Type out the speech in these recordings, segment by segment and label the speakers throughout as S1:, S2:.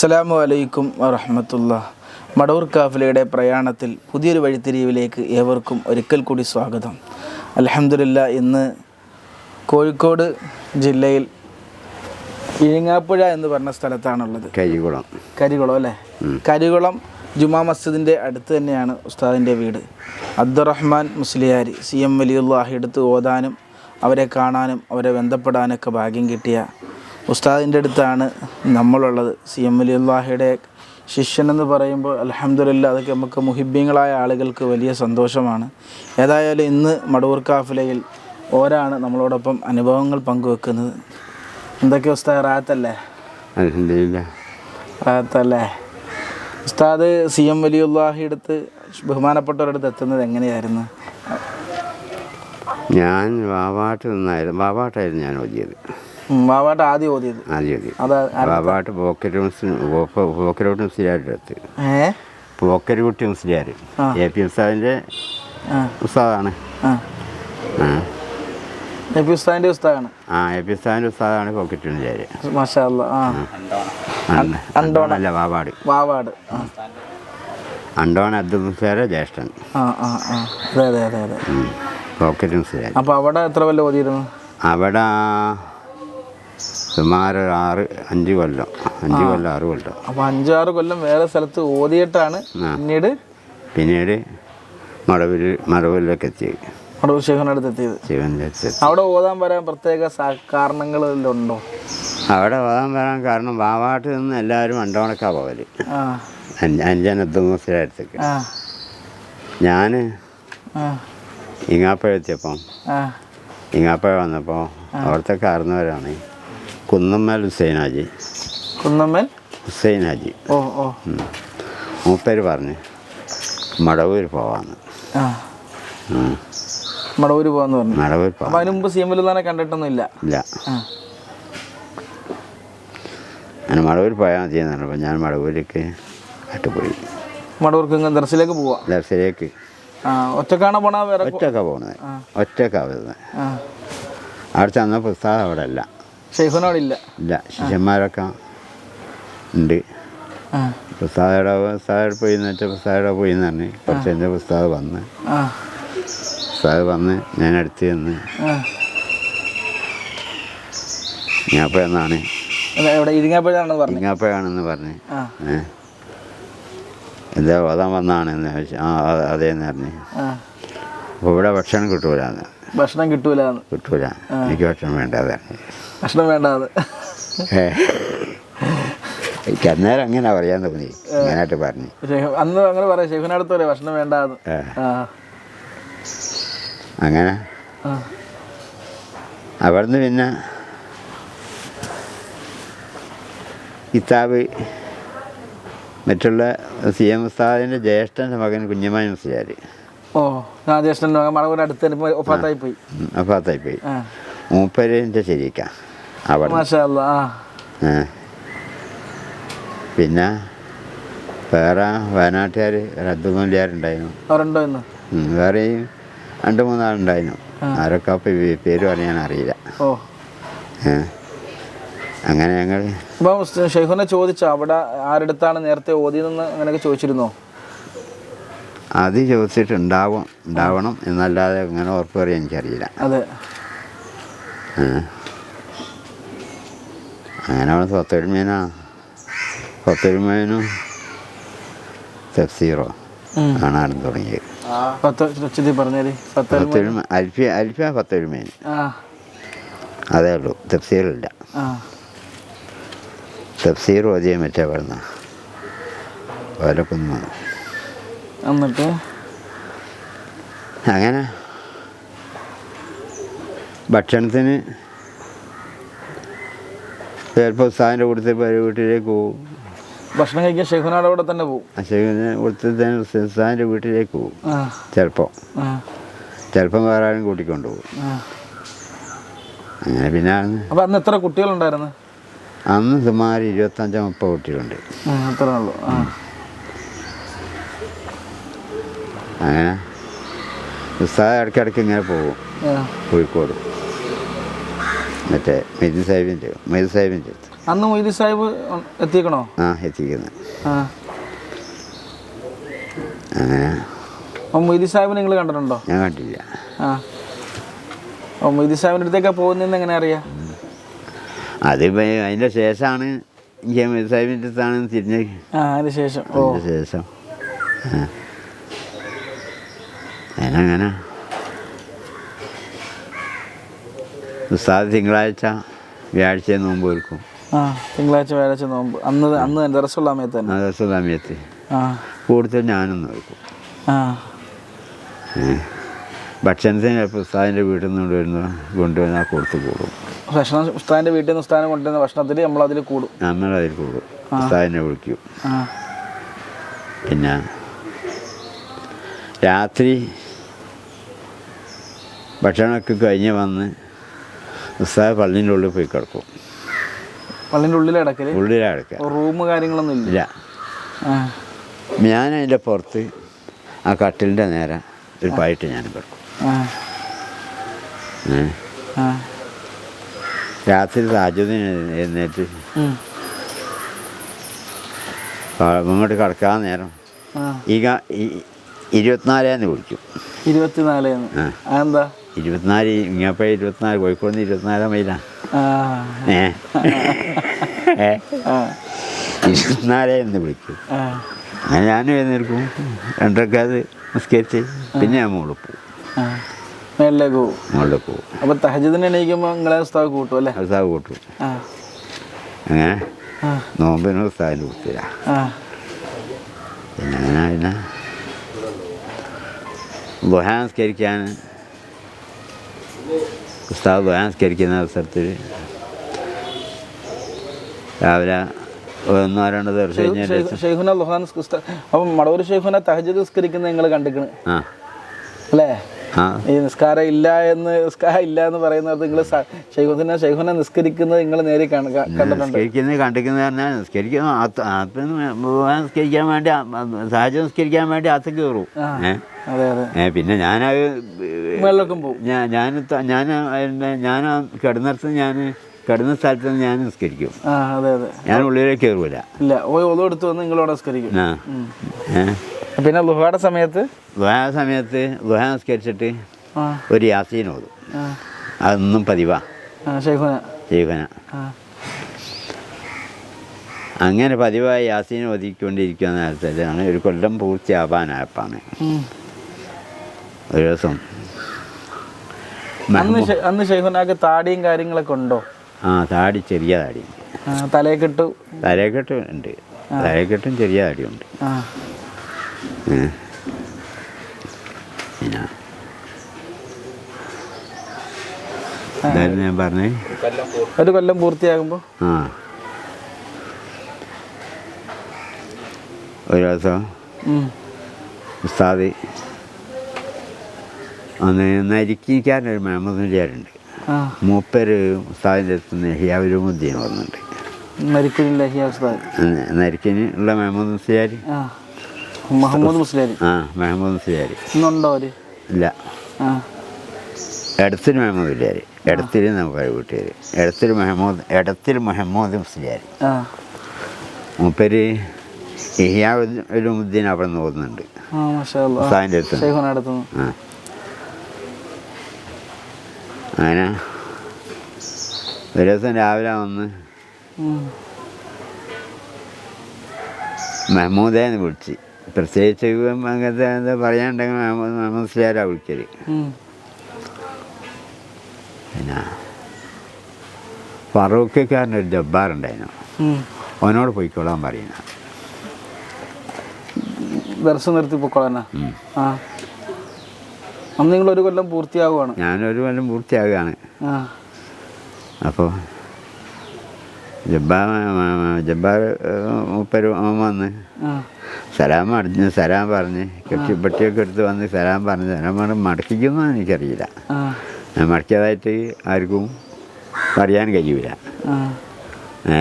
S1: അസ്സലാമു അലൈക്കും വറഹമത്തുള്ള മടവൂർ കാഫിലയുടെ പ്രയാണത്തിൽ പുതിയൊരു വഴിത്തിരിവിലേക്ക് ഏവർക്കും ഒരിക്കൽ കൂടി സ്വാഗതം. അലഹമില്ല ഇന്ന് കോഴിക്കോട് ജില്ലയിൽ ഇഴിങ്ങാപ്പുഴ എന്ന് പറഞ്ഞ സ്ഥലത്താണുള്ളത്.
S2: കരികുളം.
S1: കരികുളം അല്ലേ? കരികുളം ജുമാ മസ്ജിദിന്റെ അടുത്ത് തന്നെയാണ് ഉസ്താദിന്റെ വീട്. അബ്ദുറഹ്മാൻ മുസ്ലിയാരി സി എം വലിയുള്ളാഹി എടുത്ത് ഓതാനും അവരെ കാണാനും അവരെ ബന്ധപ്പെടാനൊക്കെ ഭാഗ്യം കിട്ടിയ ഉസ്താദിന്റെ അടുത്താണ് നമ്മളുള്ളത്. സി എം അലി വലിയുള്ളാഹിയുടെ ശിഷ്യനെന്ന് പറയുമ്പോൾ അലഹമ്മദില്ല അതൊക്കെ നമുക്ക് മുഹിബ്യങ്ങളായ ആളുകൾക്ക് വലിയ സന്തോഷമാണ്. ഏതായാലും ഇന്ന് മടൂർ കാഫിലയിൽ ഓരാണ് നമ്മളോടൊപ്പം അനുഭവങ്ങൾ പങ്കുവെക്കുന്നത്. എന്തൊക്കെ ഉസ്താദ് റാത്തല്ലേ
S2: അലഹമില്ല
S1: റാത്തല്ലേ ഉസ്താദ് സി എം വലിയുള്ളാഹി അടുത്ത് ബഹുമാനപ്പെട്ടവരടുത്ത് എത്തുന്നത് എങ്ങനെയായിരുന്നു?
S2: ഞാൻ വാവാട്ട് നിന്നായിരുന്നു. വാവാട്ടായിരുന്നു ഞാൻ ഓതിയത്.
S1: വാവാട്ട് ആദ്യം ഓതിയത്.
S2: ആദ്യം ഓതി ബാബാട്ട് പോക്കറ്റ് പോക്കറ്റ് മുസ്ലിയാരുടെ അടുത്ത്.
S1: പോക്കറ്റ്
S2: കുട്ടി മുസ്ലിയാർ എ പി
S1: ഉസ്താദിന്റെ
S2: ഉസ്താദാണ്.
S1: ഉസ്താദിന്റെ ഉസ്താദാണ്.
S2: ആ എ പി ഉസ്താദിന്റെ ഉസ്താദാണ് പോക്കറ്റ് മുസ്ലിയാർ
S1: മാഷാ അല്ലാ അണ്ടോണ.
S2: അല്ല വാവാട്.
S1: വാവാട്. ആ.
S2: അണ്ടോൺ അബ്ദുൽ മുസ്ലിയാരെ ജ്യേഷ്ഠൻ. പോക്കറ്റ് മുസ്ലിയാർ
S1: അപ്പോൾ അവിടെ എത്ര വല്ല ഓതിയിരുന്നു?
S2: അവിടെ സുമാർ ഒരു ആറ് അഞ്ച് കൊല്ലം. അഞ്ച് കൊല്ലം ആറ് കൊല്ലം.
S1: അപ്പോൾ അഞ്ചാറ് കൊല്ലം വേറെ സ്ഥലത്ത് ഓതിയിട്ടാണ് പിന്നീട്
S2: പിന്നീട് മടവിൽ മടവിലൊക്കെ എത്തി
S1: മടവൂർ ശേഖരന്റെ അടുത്ത് എത്തിയത്.
S2: ശിവന്റെ അടുത്ത്
S1: അവിടെ ഓതാൻ വരാൻ പ്രത്യേക കാരണങ്ങളുണ്ടോ
S2: അവിടെ ഓതാൻ വരാൻ കാരണം വാവാട്ട് നിന്ന് എല്ലാവരും അണ്ടോണക്കാ പോകൽ അബ്ദുൽ അടുത്തേക്ക്. ഞാൻ
S1: ആ.
S2: എത്തിയപ്പം ഇങ്ങാപ്പുഴ വന്നപ്പോൾ അവിടുത്തെ കാരണവരാണ് കുന്നമ്മൽ ഹുസൈൻ ഹാജി
S1: കുന്നമ്മൽ
S2: ഹുസൈൻ ഹാജി
S1: ഓ ഓ.
S2: മൂപ്പര് പറഞ്ഞു മടവൂർ പോവാന്ന്.
S1: മടവൂര് പോകാന്ന് പറഞ്ഞു.
S2: മടവൂർ പോവാം
S1: അതിന് മുമ്പ് സി എം തന്നെ കണ്ടിട്ടൊന്നും ഇല്ല.
S2: ഇല്ല അങ്ങനെ മടവൂർ പോയാൽ മതി എന്ന് പറഞ്ഞപ്പോൾ ഞാൻ മടവൂരിലേക്ക് ആയിട്ട് പോയി
S1: മടവൂർക്ക് ഇങ്ങ് പോവാം. ആ ഒറ്റക്കാണോ പോണ?
S2: ഒറ്റക്കാണ് പോകുന്നത് ഒറ്റക്കാണ് വരുന്നത് അവിടെ ചെന്ന പുസ്തകം അവിടെ അല്ല. ഇല്ല ശിഷ്യന്മാരൊക്കെ ഉണ്ട്. പുസ്തകയുടെ പുസ്തകം പോയി എന്നിട്ട് പുസ്തകയുടെ പോയി എന്ന് പറഞ്ഞ് കുറച്ച് എന്റെ പുസ്തകം വന്ന്. പുസ്തകം വന്ന് ഞാൻ അടുത്ത് ചെന്ന്
S1: ഇത് എവിടെ? ഇരിങ്ങാപ്പുഴയാണെന്ന് പറഞ്ഞു.
S2: ഏഹ് എന്താ ഓതാൻ വന്നാണെന്ന് ആ അതേന്ന് പറഞ്ഞ്. അപ്പോൾ ഇവിടെ ഭക്ഷണം കിട്ടൂലെന്ന്.
S1: ഭക്ഷണം കിട്ടൂല.
S2: കിട്ടൂല എനിക്ക് ഭക്ഷണം വേണ്ട അതാണ്.
S1: ഭക്ഷണം
S2: വേണ്ടാന്ന്. എനിക്ക് അന്നേരം അങ്ങനെ പറയാൻ തോന്നി. അങ്ങനായിട്ട് പറഞ്ഞു.
S1: അന്ന് അങ്ങനെ പറയാം. ഷെഫിനടുത്ത് പറയാം ഭക്ഷണം വേണ്ടാന്ന്.
S2: അങ്ങനെ? അവിടുന്ന് പിന്നെ കിതാബ് മറ്റുള്ള സി എം ഉസ്താദിന്റെ ജ്യേഷ്ഠന്റെ മകൻ കുഞ്ഞമ്മാൻ മുസ്ലിയാർ
S1: ഓ ആ മകൻ മടവൂർ അടുത്ത് തന്നെ പോയി ഒപ്പാത്തായി പോയി. മൂപ്പരേന്റെ
S2: മൂപ്പരിന്റെ ശരിക്കാം. അവിടെ. പിന്നെ വേറെ വയനാട്ടുകാർ ഉം, വേറെയും രണ്ട് മൂന്നാളുണ്ടായിരുന്നു. ആരൊക്കെ പേര് പറയാൻ അറിയില്ല. അങ്ങനെ ഞങ്ങൾ
S1: അപ്പം ഷെയ്ഖുനെ ചോദിച്ചോ അവിടെ ആരെടുത്താണ് നേരത്തെ ഓതിയതെന്ന് അങ്ങനെയൊക്കെ ചോദിച്ചിരുന്നോ?
S2: അത് ചോദിച്ചിട്ടുണ്ടാവും ഉണ്ടാവണം എന്നല്ലാതെ അങ്ങനെ ഉറപ്പ് പറയാൻ എനിക്കറിയില്ല.
S1: അതെ.
S2: ഏ. അങ്ങനെ അവിടെ സ്വത്തൊരുമേനാ സ്വത്തൊരുമേനും തഫ്സീറോ. ആണ് ആടുന്ന് തുടങ്ങിയത് അൽഫിയ അൽഫിയ പത്തൊരുമേൻ
S1: ആ
S2: അതേ ഉള്ളൂ തഫ്സീറില്ല തഫ്സീർ ഓതിയ മറ്റേ പറഞ്ഞ ഓലക്കുന്ന്
S1: എന്നിട്ട്
S2: അങ്ങനെ ഭക്ഷണത്തിന് ചിലപ്പോൾ ഉസ്താദിന്റെ കൂട്ടത്തിൽ വീട്ടിലേക്ക് പോകും
S1: ഭക്ഷണം കഴിക്കാൻ ഷെയ്ഖുനാടെ അവിടെ തന്നെ പോകും
S2: കൂട്ടത്തിൽ ഉസ്താദിന്റെ വീട്ടിലേക്ക് പോകും ചിലപ്പോൾ ചിലപ്പം. വേറെ ആരും കൂട്ടിക്കൊണ്ട് പോകും അങ്ങനെ പിന്നെ
S1: അപ്പം അന്ന് എത്ര കുട്ടികളുണ്ടായിരുന്നു?
S2: അന്ന് സുമാർ ഇരുപത്തഞ്ചോ മുപ്പത് കുട്ടികളുണ്ട്.
S1: അത്രേ ഉള്ളൂ.
S2: അങ്ങനെ. ഉസ്താദ് ഇടയ്ക്കിടയ്ക്ക് ഇങ്ങനെ പോകും. കോഴിക്കോട്. മറ്റേ മെയ്തി സാഹിബിന്റെ മെയ്തി സാഹിബിന്റെ അടുത്ത്.
S1: അന്ന് മൊയ്തി സാഹിബ് എത്തിക്കണോ?
S2: ആ എത്തിക്കുന്നത്
S1: ആ.
S2: അങ്ങനെ.
S1: അപ്പോൾ മൊയ്തി സാഹിബ് നിങ്ങൾ കണ്ടിട്ടുണ്ടോ?
S2: ഞാൻ കണ്ടില്ല.
S1: ആ. മൊയ്തി സാഹിബിന്റെ അടുത്തേക്കാണ് പോകുന്നതെന്ന് എങ്ങനെ അറിയാം?
S2: അതിപ്പോൾ അതിന്റെ ശേഷമാണ് എനിക്ക് സാഹിബിന്റെ അടുത്താണ് തിരിഞ്ഞ്
S1: ആ അതിന് ശേഷം. ഓ.
S2: അതിന്റെ ശേഷം. ആ. അതിനങ്ങനെ ഉസ്താദ് തിങ്കളാഴ്ച വ്യാഴ്ച നോമ്പ് ഒരുക്കും.
S1: ആ തിങ്കളാഴ്ച വ്യാഴാഴ്ച നോമ്പ്. അന്ന് അന്ന് സമയത്ത് തന്നെ.
S2: ആ കൂടുതൽ ഞാനൊന്ന്
S1: ഒരുക്കും.
S2: ഭക്ഷണത്തിന് ചിലപ്പോൾ ഉസ്താദിന്റെ വീട്ടിൽ നിന്ന് കൊണ്ടുവരുന്ന കൊണ്ടുവന്നാൽ കൊടുത്ത് കൂടും.
S1: ഭക്ഷണം ഉസ്താദിന്റെ വീട്ടിൽ നിന്ന് ഉസ്താദിനെ കൊണ്ടുവരുന്ന ഭക്ഷണത്തിൽ നമ്മൾ അതിൽ കൂടും.
S2: നമ്മൾ അതിൽ കൂടും. ഉസ്താദിനെ വിളിക്കും. പിന്നെ രാത്രി ഭക്ഷണമൊക്കെ കഴിഞ്ഞ് വന്ന് ഉസ്താദ് പള്ളിന്റെ ഉള്ളിൽ പോയി കിടക്കും.
S1: പള്ളിന്റെ ഉള്ളിൽ കിടക്കൽ
S2: ഉള്ളിലാണ് കിടക്കുക.
S1: റൂം കാര്യങ്ങളൊന്നും ഇല്ല?
S2: ഞാൻ അതിന്റെ പുറത്ത് ആ കട്ടിലിന്റെ നേരെ ഒരു പായിട്ട് ഞാൻ കിടക്കും. രാത്രി രാജ്യത്തിനേറ്റ് എഴുന്നേറ്റ് ഇങ്ങോട്ട് കിടക്കാൻ നേരം ഈ ഇരുപത്തിനാലേന്ന് വിളിക്കും
S1: ഇരുപത്തിനാലേന്ന്.
S2: ആ. ഇരുപത്തിനാല് ഇങ്ങപ്പോൾ ഇരുപത്തിനാല് കോഴിക്കോട് നിന്ന് ഇരുപത്തിനാലാം
S1: മൈലാണ്
S2: ഏ. ഏ. ഇരുപത്തിനാലേ എന്ന് വിളിക്കും. അങ്ങനെ ഞാനും എഴുന്നേൽക്കും. രണ്ടരക്കാത് നിസ്കരിച്ച് പിന്നെ ഞാൻ മുകളിൽ പോകും.
S1: ആ. മേളിലേക്ക് പോകും.
S2: മുകളിൽ പോകും.
S1: അപ്പോൾ എണീക്കുമ്പോൾ നിങ്ങളെ ഉസ്താദ് കൂട്ടും അല്ലേ?
S2: ഉസ്താവ് കൂട്ടും. അങ്ങനെ നോമ്പിന് ഉസ്താവിന് കുത്തില്ല
S1: ആ.
S2: പിന്നെ അങ്ങനെ പിന്നെ? ദുഹാൻസ്കരിക്കാൻ ഉസ്താദ് ദുഹാൻസ്കരിക്കുന്ന അവസരത്തിൽ രാവിലെ ഒന്നോ രണ്ടോ ദിവസം കഴിഞ്ഞ
S1: ഷെയ്ഖ്- ഷെയ്ഖുന ലുഹാൻ ഉസ്താദ് അപ്പം മടവൂർ ഷെയ്ഖുന തഹജദ് നിസ്കരിക്കുന്ന നിങ്ങൾ കണ്ടിക്കണ് അല്ലേ ഈ നിസ്കാരം ഇല്ല എന്ന് നിസ്കാരം ഇല്ല എന്ന് പറയുന്നത് നിങ്ങൾ ഷെയ്ഖുന ഷെയ്ഖുന നിസ്കരിക്കുന്നത് നിങ്ങൾ നേരെ
S2: നിസ്കരിക്കുന്നത് കണ്ടിക്കുന്നത് പറഞ്ഞാൽ നിസ്കരിക്കുന്ന നിസ്കരിക്കാൻ വേണ്ടി സഹജം നിസ്കരിക്കാൻ വേണ്ടി അത് കയറും
S1: ആ.
S2: പിന്നെ ഞാനത് ഞാൻ ഞാൻ ഞാൻ ഞാൻ കിടന്നിടത്ത് ഞാൻ കിടന്ന സ്ഥലത്ത് നിന്ന് ഞാൻ നിസ്കരിക്കും. ഞാൻ ഉള്ളിലേക്ക് കയറൂല
S1: ഇല്ല ഓ ഒതു എടുത്ത് വന്ന് നിങ്ങളോട് നിസ്കരിക്കും. പിന്നെ ലുഹയുടെ സമയത്ത്?
S2: ദുഹാ സമയത്ത് ലുഹ നിസ്കരിച്ചിട്ട് ഒരു യാസീൻ ഓതും. അതൊന്നും പതിവാ.
S1: ആ
S2: അങ്ങനെ പതിവായി യാസീൻ ഒതുക്കിക്കൊണ്ടിരിക്കുന്ന നേരത്തിലാണ് ഒരു കൊല്ലം പൂർത്തിയാവാനായപ്പാണ്. ഒരു ദിവസം
S1: അന്ന് ഷെ- അന്ന് ഷെയ്ഖുനാക്ക് താടിയും കാര്യങ്ങളൊക്കെ ഉണ്ടോ?
S2: ആ താടി ചെറിയ താടി.
S1: ആ, തലയെക്കിട്ടു?
S2: തലയെക്കെട്ട് ഉണ്ട്. തലയെക്കെട്ടും ചെറിയ താടിയുണ്ട്.
S1: ആ.
S2: ഏ. പിന്നെ എന്തായാലും ഞാൻ പറഞ്ഞേ?
S1: ഒരു കൊല്ലം പൂർത്തിയാകുമ്പോൾ
S2: ആ. ഒരു ദിവസം ഉസ്താദ് അന്ന് നരിക്കിക്കാരനൊരു മുഹമ്മദ് മുലിയാരുണ്ട്
S1: ആ.
S2: മൂപ്പര് ഉസ്താദിന്റെ അടുത്ത് നിന്ന് ഹിയാവുരുമുദ്ദീൻ വന്നിട്ടുണ്ട്.
S1: ഹിയ ഉസ്താദ്.
S2: നരിക്കിന് ഉള്ള മെഹമ്മദ് മുസ്ലിയാർ
S1: മുഹമ്മദ് മുസ്ലിയാരി.
S2: ആ മെഹമ്മദ് മുസ്ലിയാർ
S1: ഇന്നുണ്ടോ
S2: ഇല്ല. എടത്തിൽ മെഹമ്മദ് മുസ്ലിയാർ എടത്തിൽ നമുക്ക് വീട്ടുകാർ എടത്തിൽ മെഹമ്മദ് എടത്തിൽ മുഹമ്മദ് മുസ്ലിയാർ മൂപ്പര് ഇഹിയാവുദ്ദീൻ അവിടെ നിന്ന്
S1: പോകുന്നുണ്ട്.
S2: ഉസ്താദിന്റെ അടുത്ത് ആ. അങ്ങനെ ഒരു ദിവസം രാവിലെ വന്ന്. മെഹമ്മൂദേന്ന് വിളിച്ച്. പ്രത്യേകിച്ച് അങ്ങനത്തെ എന്താ പറയാണ്ടെങ്കിൽ മെഹമ്മൂദ് സ്ലിയാരാ വിളിക്കൽ.
S1: പിന്നെ
S2: പിന്നെ ഫറൂഖക്കാരനൊരു ജബ്ബാറുണ്ടായിരുന്നു. അവനോട് പോയിക്കോളാൻ പറയുന്ന.
S1: ദർശനം നിർത്തി പൊക്കോളാനാ അന്ന് നിങ്ങൾ ഒരു കൊല്ലം പൂർത്തിയാവുകയാണ്
S2: ഞാനൊരു കൊല്ലം
S1: പൂർത്തിയാവുകയാണ്.
S2: അപ്പോൾ ജബ്ബാർ ജബ്ബാർ മുപ്പര് വന്ന് സലാം അടിഞ്ഞ് സലാം പറഞ്ഞ് കെട്ടി പെട്ടിയൊക്കെ എടുത്ത് വന്ന് സലാം പറഞ്ഞ് സലാം പറഞ്ഞ് മടക്കിക്കുന്നു എനിക്കറിയില്ല. ഞാൻ മടക്കിയതായിട്ട് ആർക്കും പറയാൻ കഴിയൂല. ഏ?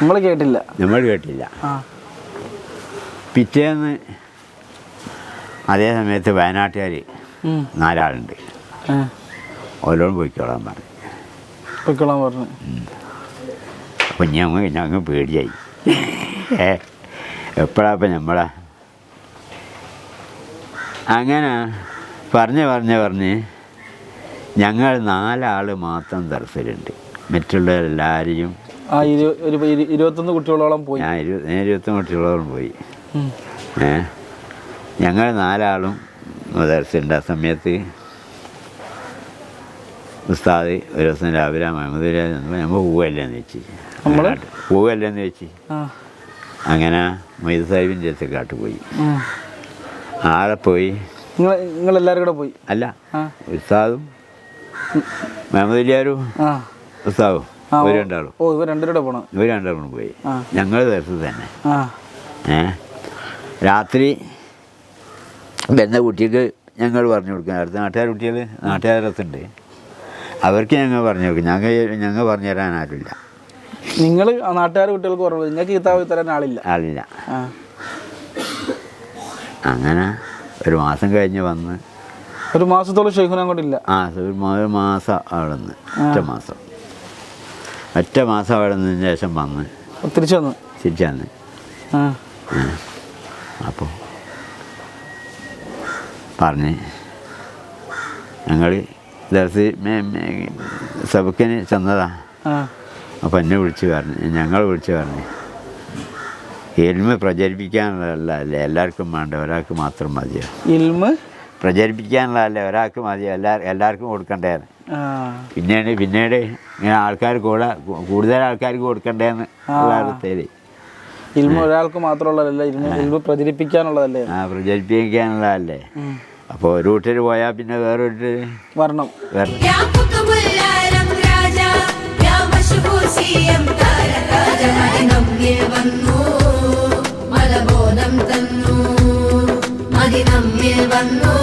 S1: നമ്മൾ കേട്ടില്ല.
S2: നമ്മൾ കേട്ടില്ല. പിറ്റേന്ന് അതേ സമയത്ത് വയനാട്ടുകാർ. നാലാളുണ്ട്. ഓരോടും പോയിക്കോളാൻ പറഞ്ഞു.
S1: പൊയ്ക്കോളാൻ പറഞ്ഞു.
S2: അപ്പം ഞങ്ങൾ ഞങ്ങൾ പേടിയായി. ഏ എപ്പോഴാ അപ്പം നമ്മളാ? അങ്ങനെ പറഞ്ഞ് പറഞ്ഞ് പറഞ്ഞ് ഞങ്ങൾ നാലാൾ മാത്രം ദർശനുണ്ട് മറ്റുള്ളവരെല്ലാവരെയും
S1: ഇരുപത്തൊന്ന് കുട്ടികളോളം പോയി.
S2: ഞാൻ ഇരു ഞാൻ ഇരുപത്തൊന്ന് കുട്ടികളോളം പോയി. ഏ ഞങ്ങൾ നാലാളും ദർശനുണ്ട് ആ സമയത്ത് ഉസ്താദ് ഒരു ദിവസം രാവിലെ മഹമ്മദ് നമ്മൾ പോവല്ലെന്ന് വെച്ച് പോവല്ലെന്ന് വെച്ച് അങ്ങനെ മൈദു സാഹിബിന്റെ അടുത്ത് കാട്ട് പോയി. ആളെ പോയി.
S1: നിങ്ങൾ എല്ലാവരും കൂടെ പോയി?
S2: അല്ല ഉസ്താദും മുഹമ്മദ് അലിയാരും
S1: ആ
S2: ഉസ്താദും ഇവർ. രണ്ടാളും.
S1: ഓ ഇവർ രണ്ടുപേരുടെ പോണം.
S2: ഇവർ രണ്ടാളും പോയി. ഞങ്ങൾ ദിവസം തന്നെ.
S1: ആ.
S2: ഏ? രാത്രി വരുന്ന കുട്ടിക്ക് ഞങ്ങൾ പറഞ്ഞു കൊടുക്കും. അടുത്ത നാട്ടുകാർ കുട്ടികൾ നാട്ടുകാരത്തുണ്ട് അവർക്ക് ഞങ്ങൾ പറഞ്ഞു കൊടുക്കും. ഞങ്ങൾ ഞങ്ങൾ പറഞ്ഞു തരാൻ ആരുമില്ല.
S1: നിങ്ങൾ നാട്ടുകാർ കുട്ടികൾക്ക് പറഞ്ഞു നിങ്ങൾക്ക് കിതാബ് തരാൻ ആളില്ല.
S2: ആളില്ല അങ്ങനെ ഒരു മാസം കഴിഞ്ഞ് വന്ന്
S1: ഒരു മാസത്തോളം ഷെയ്ഖുന കൊണ്ടില്ല
S2: ആ ഒരു മാസം അവിടെ നിന്ന് ഒറ്റ മാസം. ഒറ്റ മാസം അവിടെ നിന്നതിന് ശേഷം വന്ന്
S1: തിരിച്ചു വന്നു.
S2: തിരിച്ചു
S1: വന്ന്.
S2: അപ്പോൾ പറഞ്ഞ്. ഞങ്ങൾ ദർശി സബക്കിന് ചെന്നതാ. അപ്പം എന്നെ വിളിച്ച് പറഞ്ഞു ഞങ്ങൾ വിളിച്ച് പറഞ്ഞു. എൽമ പ്രചരിപ്പിക്കാനുള്ളതല്ല അല്ല? എല്ലാവർക്കും വേണ്ട ഒരാൾക്ക് മാത്രം മതിയോ?
S1: ഇൽമ്
S2: പ്രചരിപ്പിക്കാനുള്ളതല്ലേ ഒരാൾക്ക് മതിയോ? എല്ലാ എല്ലാവർക്കും കൊടുക്കണ്ടേന്ന്. പിന്നീട് പിന്നീട് ഇങ്ങനെ ആൾക്കാർ കൂടെ കൂടുതൽ ആൾക്കാർക്ക് കൊടുക്കണ്ടേന്ന് ഉള്ള അവസ്ഥയിൽ
S1: ഇൽമ ഒരാൾക്ക് മാത്രമുള്ളതല്ല? ഇൽമ പ്രചരിപ്പിക്കാനുള്ളതല്ലേ?
S2: ആ പ്രചരിപ്പിക്കാനുള്ളതല്ലേ. അപ്പോൾ ഒരു കൂട്ടർ പോയാൽ പിന്നെ വേറൊരു
S1: വരണം.
S3: വന്നു. മലബോധം തന്നു. മതി നമ്മിൽ വന്നു.